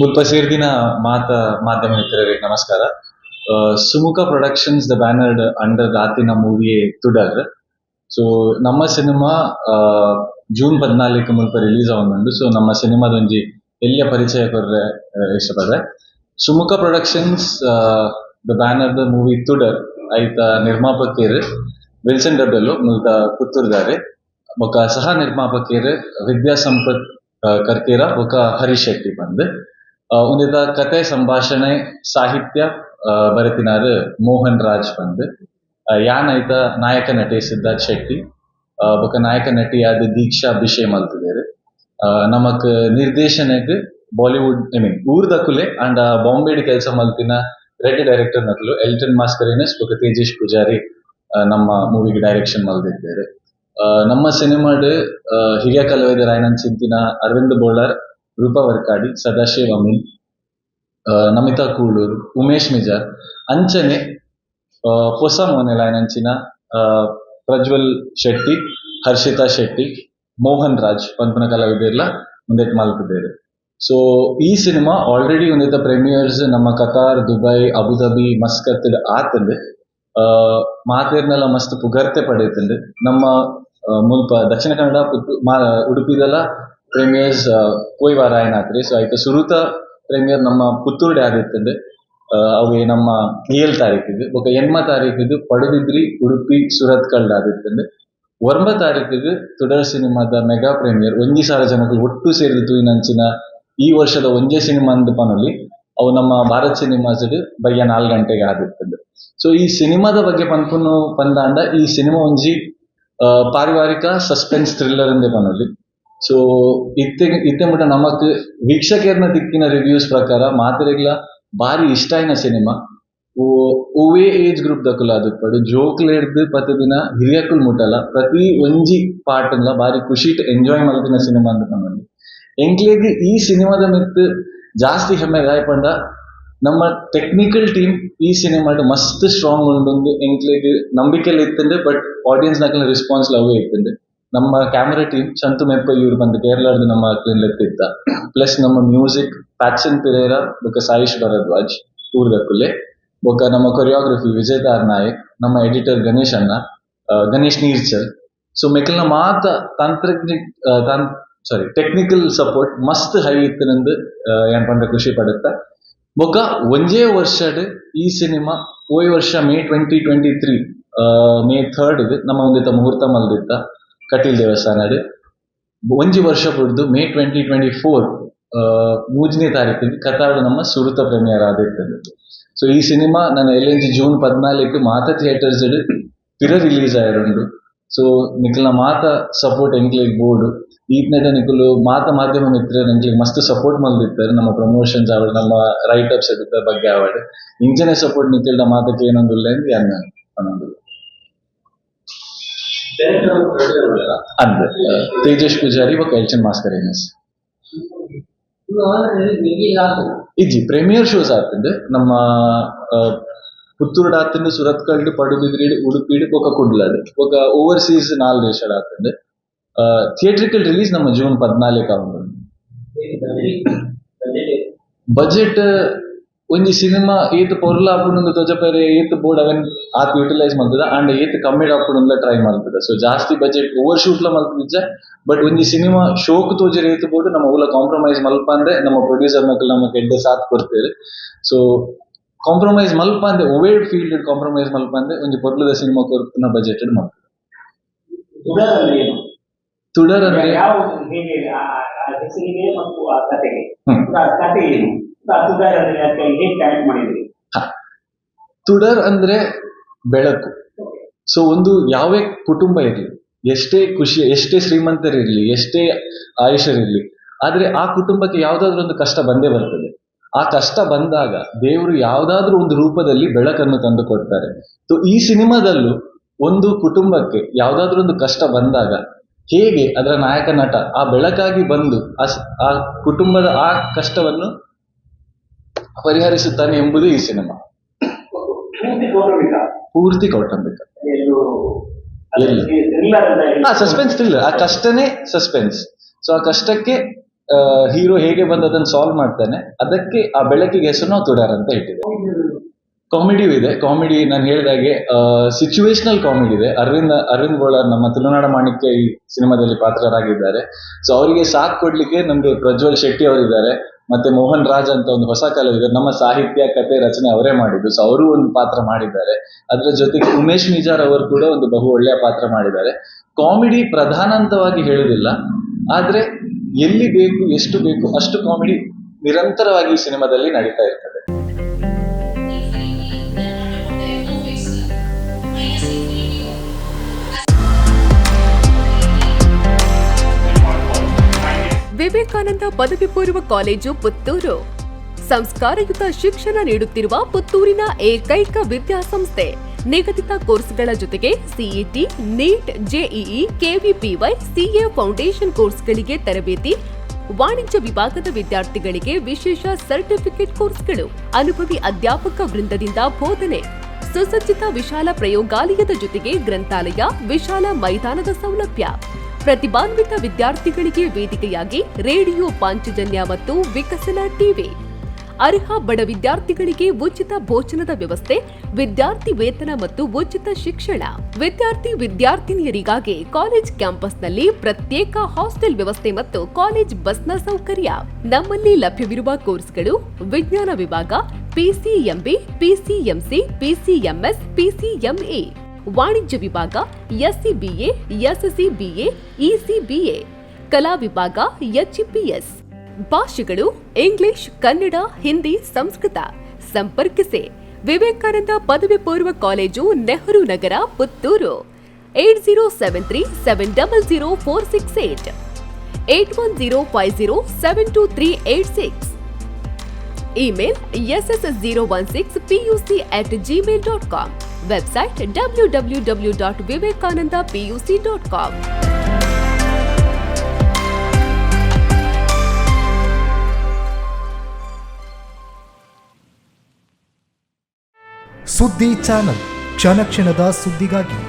ಮುಲ್ಪ ದಿನ ಮಾತ, ಮಾಧ್ಯಮ ಮಿತ್ರರಿಗೆ ನಮಸ್ಕಾರ. ಸುಮುಖ ಪ್ರೊಡಕ್ಷನ್ಸ್ ದ ಬ್ಯಾನರ್ಡ್ ಅಂಡರ್ ದಾತಿನ ಮೂವಿ ತುಡರ್ ಸೊ, ನಮ್ಮ ಸಿನಿಮಾ ಜೂನ್ ಪದ್ನಾಲ್ಕು ಮುಲ್ಪ ರಿಲೀಸ್ ಆವೊಂದುಂಡು ಸೊ, ನಮ್ಮ ಸಿನಿಮಾದೊಂಜಿ ಎಲ್ಲಿಯ ಪರಿಚಯ ಕೊರ್ರೆ ಇಷ್ಟಪಡ್ರೆ Sumukha productions the banner the movie Tudar, ಐತ ನಿರ್ಮಾಪಕಿಯರ್ ವಿಲ್ಸನ್ ಡಬ್ಬೆಲು, ಮುಲ್ತ ಪುತ್ತೂರ್ದಾರೆ. ಬೊಕ ಸಹ ನಿರ್ಮಾಪಕಿಯರ್ ವಿದ್ಯಾ ಸಂಪತ್ ಕರ್ತೀರ ಬೊಕ ಹರೀಶ್ ಶೆಟ್ಟಿ ಬಂದ್. ಉಂದೆತ ಕತೆ ಸಂಭಾಷಣೆ ಸಾಹಿತ್ಯ ಬರೆತಿನಾರ ಮೋಹನ್ ರಾಜ್ ಪಂದ್ ಯಾನ್ ಐತ ನಾಯಕ ನಟಿ ಸಿದ್ಧಾರ್ಥ್ ಶೆಟ್ಟಿ. ಬೊಕ ನಾಯಕ ನಟಿ ಆದ ದೀಕ್ಷಾ ಅಭಿಷೇಕ್ ಮಲ್ತಿದ್ದೇರು ನಮಕ್ ನಿರ್ದೇಶನಗ್ ಬಾಲಿವುಡ್ ಐ ಮೀನ್ ಊರ್ದಕುಲೆ ಅಂಡ್ ಬಾಂಬೆಡ್ ಕೆಲಸ ಮಲ್ತಿನ ರೆಡ್ ಡೈರೆಕ್ಟರ್ ನಕಲು ಎಲ್ಟನ್ ಮಾಸ್ಕರೇನಸ್ ಬೊಕ ತೇಜೇಶ್ ಪೂಜಾರಿ ನಮ್ಮ ಮೂವಿಗೆ ಡೈರೆಕ್ಷನ್ ಮಲ್ದಿದ್ದೇರು. ಆ, ನಮ್ಮ ಸಿನಿಮಾಡ್ ಹಿರಿಯ ಕಲಾವಿದರ ಆಯ್ನ ಚಿಂತಿನ ಅರವಿಂದ್ ಬೋಳಾರ್ ರೂಪಾ ವರ್ಕಾಡಿ ಸದಾಶಿವ ಅಮೀನ್ ನಮಿತಾ ಕೂಳೂರು ಉಮೇಶ್ ಮಿಜಾರ್ ಅಂಚನೆ ಹೊಸ ಮೋನೆಲ ಆಯ್ನಂಚಿನ ಆ, ಪ್ರಜ್ವಲ್ ಶೆಟ್ಟಿ ಹರ್ಷಿತಾ ಶೆಟ್ಟಿ ಮೋಹನ್ ರಾಜ್ ಪಂಪನ ಕಲಾವಿದರ್ಲ ಮುಂದಕ್ಕೆ ಮಲ್ತಿದ್ದೇವೆ ಸೊ ಈ ಸಿನಿಮಾ ಆಲ್ರೆಡಿ ಒಂದಿದ್ದ ಪ್ರೀಮಿಯರ್ಸ್ ನಮ್ಮ Qatar Dubai Abu Dhabi Muscat ಆತಂದೆ ಮಾತೇರ್ನೆಲ್ಲ ಮಸ್ತ್ ಪುಗರ್ತೆ ಪಡೆಯುತ್ತಂದೆ ನಮ್ಮ ಆ, ಮುಲ್ಪ ದಕ್ಷಿಣ ಕನ್ನಡ ಉಡುಪಿದೆಲ್ಲ ಪ್ರೀಮಿಯರ್ಸ್ ಪೋಯ್ ವಾರ ಏನಾತ್ರಿ ಸೊ ಆಯ್ತು. ಸುರುತ ಪ್ರೇಮಿಯರ್ ನಮ್ಮ ಪುತ್ತೂರು ಡ್ಯಾರ್ ಇರ್ತದೆ ಅವು ನಮ್ಮ ಏಳು ತಾರೀಕಿಗೆ ಬೊಕ ಎನ್ಮ ತಾರೀಕಿಗೆ ಪಡುಬಿದ್ರಿ ಉಡುಪಿ ಸುರತ್ ಕಲ್ಡ್ ಆದಿತ್ತಂದೆ ಒಂಬ ತಾರೀಕಿಗೆ ತುಡರ್ ಸಿನಿಮಾದ ಮೆಗಾ ಪ್ರೇಮಿಯರ್ ಒಂಜಿ ಸಾವಿರ ಜನಗಳು ಒಟ್ಟು ಸೇರಿದ್ದು ನಂಚಿನ ಈ ವರ್ಷದ ಒಂದೇ ಸಿನಿಮಾ ಅಂದ ಪನೊಲಿ ಅವು ನಮ್ಮ ಭಾರತ್ ಸಿನಿಮಾಸ್ ಬಯ್ಯ ನಾಲ್ಕು ಗಂಟೆಗೆ ಆದಿತ್ತಂದೆ ಸೊ ಈ ಸಿನಿಮಾದ ಬಗ್ಗೆ ಪನ್ಪುನು ಪಂದಾಂಡ ಈ ಸಿನಿಮಾ ಒಂಜಿ ಆ, ಪಾರಿವಾರಿಕ ಸಸ್ಪೆನ್ಸ್ ಥ್ರಿಲ್ಲರ್ ಎಂದೇ ಪನೊಲಿ ಸೊ ಇತ್ತೆ ಇತ್ತೆ ಮಟ್ಟ ನಮಕ್ ವೀಕ್ಷಕರ್ನ ದಿಕ್ಕಿನ ರಿವ್ಯೂಸ್ ಪ್ರಕಾರ ಮಾತೆರೆಗ್ಲ ಬಾರಿ ಇಷ್ಟ ಆಯ್ನ ಸಿನಿಮಾ. ಓವೇ ಏಜ್ ಗ್ರೂಪ್ ದಕ್ಕುಲ ಪಡು ಜೋಕ್ಲ ಹಿಡ್ದು ಪತ್ತು ದಿನ ಹಿರಿಯಕ್ಕುಲ್ ಮುಟ್ಟಲ್ಲ. ಪ್ರತಿ ಒಂಜಿ ಪಾರ್ಟ್ ಬಾರಿ ಖುಷಿ ಎಂಜಾಯ್ ಮಾಡ್ತಿನ ಸಿನಿಮಾ ಅಂತ ನಮ್ಮಲ್ಲಿ. ಎಂಕ್ಲೆಗ್ ಈ ಸಿನಿಮಾದ ಮಿತ್ ಜಾಸ್ತಿ ಹೆಮ್ಮೆ ಗಾಯಪಂಡ ನಮ್ಮ ಟೆಕ್ನಿಕಲ್ ಟೀಮ್ ಈ ಸಿನಿಮಾಡ್ ಮಸ್ತ್ ಸ್ಟ್ರಾಂಗ್ ಉಂಡು ಎಂಕ್ಲೆಗ್ ನಂಬಿಕೆಲ್ಲ ಇತ್ತಂದೆ ಬಟ್ ಆಡಿಯನ್ಸ್ ನಕಲ ರೆಸ್ಪಾನ್ಸ್ ಲವ್ ಇತ್ತಂದೆ. ನಮ್ಮ ಕ್ಯಾಮರಾ ಟೀಮ್ ಚಂತು ಮೆಪ್ಪ ಇವ್ರು ಬಂದು ಕೇರಳದ ನಮ್ಮ ಕ್ಲಿನ್ಲೆತ್ತಿದ್ದ ಪ್ಲಸ್ ನಮ್ಮ ಮ್ಯೂಸಿಕ್ ಪ್ಯಾಚನ್ ಪಿರೇರ ಬೊಕ ಸಾಯಿಶ್ ಭರದ್ವಾಜ್ ಊರ್ದಕ್ಕುಲೆ ಬೊಕ ನಮ್ಮ ಕೊರಿಯೋಗ್ರಫಿ ವಿಜಯ್ ತಾರ್ ನಾಯಕ್ ನಮ್ಮ ಎಡಿಟರ್ ಗಣೇಶ್ ಅಣ್ಣ ಗಣೇಶ್ ನೀರ್ಚಲ್ ಸೊ ಮೆಕಲ್ನ ಮಾತ ತಂತ್ರಜ್ಞ ಆ, ತಾನ್ ಸಾರಿ ಟೆಕ್ನಿಕಲ್ ಸಪೋರ್ಟ್ ಮಸ್ತ್ ಹೈ ಇತ್ತನೆಂದು ಏನ್ ಪಂಡ ಖುಷಿ ಪಡುತ್ತ. ಬೊಕ ಒಂಜೇ ವರ್ಷಡ್ ಈ ಸಿನಿಮಾ ಹೋಯ್ ವರ್ಷ May twenty twenty three May third ನಮ್ಮ ಒಂದಿತ್ತ ಮುಹೂರ್ತ ಮಲ್ದಿತ್ತ. ಕಟೀಲ್ ದೇವಸ್ಥಾನಡ್ ಒಂಜಿ ವರ್ಷ ಪುರ್ದು ಮೇ ಟ್ವೆಂಟಿ ಟ್ವೆಂಟಿ ಫೋರ್ ಮೂಜನೇ ತಾರೀಕಿಗೆ ಕತಾರ್ಡ್ ನಮ್ಮ ಸುರುತ ಪ್ರೇಮಿಯರ್ ಆದಿರ್ತದೆ ಸೊ ಈ ಸಿನಿಮಾ ನಾನು ಎಲ್ಲೆಂಜಿ ಜೂನ್ ಪದ್ನಾಲ್ಕು ಮಾತ ಥಿಯೇಟರ್ಸ್ ಪಿರ ರಿಲೀಸ್ ಆಯಿರುಂಡು ಸೊ ನಿಖಲ್ನ ಮಾತ ಸಪೋರ್ಟ್ ಎಂಕ್ಲಿಗೆ ಬೋರ್ಡು. ಈತ್ನೆದ ನಿಖಲು ಮಾತ ಮಾಧ್ಯಮ ಮಿತ್ರ ಎಂಕ್ಲಿಗೆ ಮಸ್ತ್ ಸಪೋರ್ಟ್ ಮಲ್ದಿರ್ತಾರೆ ನಮ್ಮ ಪ್ರಮೋಷನ್ಸ್ ಆವಡ್, ನಮ್ಮ ರೈಟ್ ಅಪ್ಸ್ ಬಗ್ಗೆ ಆವಡ್. ಇಂಚನೆ ಸಪೋರ್ಟ್ ನಿಖಲ್ನ ಮಾತಕ್ಕೆ ಏನೊಂದಿಲ್ಲ ಎಂದು ಅನ್ನ ಅನ್ನೊಂದು ಅಂದ್. ತೇಜಸ್ ಪೂಜಾರಿ ಬೊಕ ಎಲ್ಚನ್ ಮಾಸ್ಕರೇನಸ್ ಇಜ್ಜಿ ಪ್ರೀಮಿಯರ್ ಶೋಸ್ ಆತಂಡ್ ನಮ್ಮ ಪುತ್ತೂರು ಆತಂಡ್ ಸುರತ್ ಕಲ್ಡ್ ಪಡುಬಿದ್ರಿಡ್ ಉಡುಪಿಡ್ ಬೊಕ ಕುಡ್ಲಡ್ ಬೊಕ ಓವರ್ಸೀಸ್ ನಾಲ್ ದೇಶಡ್ ಆತಂಡ್ ಥಿಯೇಟ್ರಿಕಲ್ ರಿಲೀಸ್ ನಮ್ಮ ಜೂನ್ ಪದ್ನಾಲ್ಕ ಬಜೆಟ್ ಒಂಜಿ ಸಿನಿಮಾ ಏತ್ ಪೊರ್ಲ ಆಪುಂಡು ತೊಜಪೆರೆ ಏತ್ ಬೋರ್ಡ್ ಅವೆನ್ ಆತ್ ಯುಟಿಲೈಸ್ ಮಲ್ತದ ಅಂಡ್ ಏತ್ ಕಮ್ಮಿಡ್ ಆಪುಂಡು ಟ್ರೈ ಮಲ್ತದ ಸೊ ಜಾಸ್ತಿ ಬಜೆಟ್ ಓವರ್ ಶೂಟ್ ಲ ಮಲ್ತದಿಜ್ಜ ಬಟ್ ಒಂಜಿ ಸಿನಿಮಾ ಶೋಕ್ ತೋಜರ್ ಏತ್ ಬೋರ್ಡ್ ನಮ್ಮ ಊಲ ಕಾಂಪ್ರಮೈಸ್ ಮಲ್ಪ ಅಂದ್ರೆ ನಮ್ಮ ಪ್ರೊಡ್ಯೂಸರ್ ನಕಲ್ ನಮಗೆ ಎಡ್ಡೆ ಸಾತ್ ಕೊಡ್ತೇವೆ. ಸೊ ಕಾಂಪ್ರಮೈಸ್ ಮಲ್ಪ ಅಂದ್ರೆ ಒವೇಡ್ ಫೀಲ್ಡ್ ಕಾಂಪ್ರಮೈಸ್ ಮಲ್ಪ ಅಂದ್ರೆ ಒಂಜಿ ಪೊರ್ಲದ ಸಿನಿಮಾ ಕೊರ್ಪುನ ಬಜೆಟ್ ಮಲ್ಪ ತುಡರ್ ಅಂದ್ರೆ ಯಾವ ಕಥೆಗೆ? ಕಥೆ ಏನು? ತುಡರ್ ಅಂದ್ರೆ ಬೆಳಕು. ಸೊ ಒಂದು ಯಾವೇ ಕುಟುಂಬ ಇರಲಿ, ಎಷ್ಟೇ ಖುಷಿ, ಎಷ್ಟೇ ಶ್ರೀಮಂತರಿರ್ಲಿ ಎಷ್ಟೇ ಆಯುಷರಿರ್ಲಿ ಆದ್ರೆ ಆ ಕುಟುಂಬಕ್ಕೆ ಯಾವ್ದಾದ್ರು ಒಂದು ಕಷ್ಟ ಬಂದೇ ಬರ್ತದೆ. ಆ ಕಷ್ಟ ಬಂದಾಗ ದೇವರು ಯಾವ್ದಾದ್ರು ಒಂದು ರೂಪದಲ್ಲಿ ಬೆಳಕನ್ನು ತಂದು ಕೊಡ್ತಾರೆ. ಸೊ ಈ ಸಿನಿಮಾದಲ್ಲೂ ಒಂದು ಕುಟುಂಬಕ್ಕೆ ಯಾವ್ದಾದ್ರು ಒಂದು ಕಷ್ಟ ಬಂದಾಗ ಹೇಗೆ ಅದರ ನಾಯಕ ನಟ ಆ ಬೆಳಕಾಗಿ ಬಂದು ಆ ಕುಟುಂಬದ ಆ ಕಷ್ಟವನ್ನು ಪರಿಹರಿಸುತ್ತಾನೆ ಎಂಬುದು ಈ ಸಿನಿಮಾ. ಪೂರ್ತಿ ಕೌಟುಂಬಿಕ ಹಾ ಸಸ್ಪೆನ್ಸ್ ಥ್ರಿಲ್ಲರ್ ಆ ಕಷ್ಟನೇ ಸಸ್ಪೆನ್ಸ್ ಸೊ ಆ ಕಷ್ಟಕ್ಕೆ ಹೀರೋ ಹೇಗೆ ಬಂದು ಅದನ್ನು ಸಾಲ್ವ್ ಮಾಡ್ತಾನೆ ಅದಕ್ಕೆ ಆ ಬೆಳಕಿಗೆ ಹೆಸರು ತುಡಾರ್ ಅಂತ ಇಟ್ಟಿದೆ ಕಾಮಿಡಿಯೂ ಇದೆ. ಕಾಮಿಡಿ ನಾನು ಹೇಳಿದಾಗೆ ಸಿಚುವೇಶನಲ್ ಕಾಮಿಡಿ ಇದೆ. ಅರವಿಂದ ಅರವಿಂದ್ ಗೋಳರ್ ನಮ್ಮ ತುಳುನಾಡ ಮಾಣಿಕ್ಯ ಈ ಸಿನಿಮಾದಲ್ಲಿ ಪಾತ್ರರಾಗಿದ್ದಾರೆ. ಸೊ ಅವರಿಗೆ ಸಾಥ್ ಕೊಡ್ಲಿಕ್ಕೆ ನಮ್ದು ಪ್ರಜ್ವಲ್ ಶೆಟ್ಟಿ ಅವರಿದ್ದಾರೆ. ಮತ್ತೆ ಮೋಹನ್ ರಾಜ್ ಅಂತ ಒಂದು ಹೊಸ ಕಲಾವಿದರು ನಮ್ಮ ಸಾಹಿತ್ಯ, ಕತೆ, ರಚನೆ ಅವರೇ ಮಾಡಿದ್ದು. ಸೊ ಅವರು ಒಂದು ಪಾತ್ರ ಮಾಡಿದ್ದಾರೆ. ಅದರ ಜೊತೆಗೆ ಉಮೇಶ್ ಮಿಜಾರ್ ಅವರು ಕೂಡ ಒಂದು ಬಹು ಒಳ್ಳೆಯ ಪಾತ್ರ ಮಾಡಿದ್ದಾರೆ. ಕಾಮಿಡಿ ಪ್ರಧಾನಾಂತವಾಗಿ ಹೇಳುವುದಿಲ್ಲ, ಆದ್ರೆ ಎಲ್ಲಿ ಬೇಕು, ಎಷ್ಟು ಬೇಕು, ಅಷ್ಟು ಕಾಮಿಡಿ ನಿರಂತರವಾಗಿ ಸಿನಿಮಾದಲ್ಲಿ ನಡೀತಾ ಇರ್ತದೆ. ವಿವೇಕಾನಂದ ಪದವಿ ಪೂರ್ವ ಕಾಲೇಜು ಪುತ್ತೂರು. ಸಂಸ್ಕಾರಯುತ ಶಿಕ್ಷಣ ನೀಡುತ್ತಿರುವ ಪುತ್ತೂರಿನ ಏಕೈಕ ವಿದ್ಯಾಸಂಸ್ಥೆ. ನಿಗದಿತ ಕೋರ್ಸ್ಗಳ ಜೊತೆಗೆ CET NEET JEE KVPY CA foundation ಕೋರ್ಸ್ಗಳಿಗೆ ತರಬೇತಿ. ವಾಣಿಜ್ಯ ವಿಭಾಗದ ವಿದ್ಯಾರ್ಥಿಗಳಿಗೆ ವಿಶೇಷ ಸರ್ಟಿಫಿಕೇಟ್ ಕೋರ್ಸ್ಗಳು. ಅನುಭವಿ ಅಧ್ಯಾಪಕ ವೃಂದದಿಂದ ಬೋಧನೆ. ಸುಸಜ್ಜಿತ ವಿಶಾಲ ಪ್ರಯೋಗಾಲಯದ ಜೊತೆಗೆ ಗ್ರಂಥಾಲಯ, ವಿಶಾಲ ಮೈದಾನದ ಸೌಲಭ್ಯ. ಪ್ರತಿಭಾನ್ವಿತ ವಿದ್ಯಾರ್ಥಿಗಳಿಗೆ ವೇದಿಕೆಯಾಗಿ ರೇಡಿಯೋ ಪಾಂಚಜನ್ಯ ಮತ್ತು ವಿಕಸನ ಟಿವಿ. ಅರ್ಹ ಬಡ ವಿದ್ಯಾರ್ಥಿಗಳಿಗೆ ಉಚಿತ ಭೋಜನದ ವ್ಯವಸ್ಥೆ, ವಿದ್ಯಾರ್ಥಿ ವೇತನ ಮತ್ತು ಉಚಿತ ಶಿಕ್ಷಣ. ವಿದ್ಯಾರ್ಥಿ ವಿದ್ಯಾರ್ಥಿನಿಯರಿಗಾಗಿ ಕಾಲೇಜ್ ಕ್ಯಾಂಪಸ್ನಲ್ಲಿ ಪ್ರತ್ಯೇಕ ಹಾಸ್ಟೆಲ್ ವ್ಯವಸ್ಥೆ ಮತ್ತು ಕಾಲೇಜ್ ಬಸ್ನ ಸೌಕರ್ಯ. ನಮ್ಮಲ್ಲಿ ಲಭ್ಯವಿರುವ ಕೋರ್ಸ್ಗಳು ವಿಜ್ಞಾನ ವಿಭಾಗ ಪಿಸಿಎಂಬಿ ಪಿಸಿಎಂಸಿ ಪಿಸಿಎಂಎಸ್ ಪಿಸಿಎಂಎ ವಾಣಿಜ್ಯ ವಿಭಾಗ ಎಸ್ಸಿಬಿಎ ಎಸ್ಎಸ್ಸಿಬಿಎ ಇಸಿಬಿಎ ಕಲಾ ವಿಭಾಗ ಎಚ್ಇಪಿಎಸ್ ಭಾಷೆಗಳು ಇಂಗ್ಲಿಷ್ ಕನ್ನಡ ಹಿಂದಿ ಸಂಸ್ಕೃತ ಸಂಪರ್ಕಿಸಿ ವಿವೇಕಾನಂದ ಪದವಿ ಪೂರ್ವ college Nehru Nagar Puttur eight zero seven three seven double zero four six eight eight one zero five zero seven two three eight six email S S S zero one six PUC at Gmail dot com website W W W dot Vivekananda PUC dot com ಸುದ್ದಿ channel ಕ್ಷಣ ಕ್ಷಣದ ಸುದ್ದಿಗಾಗಿ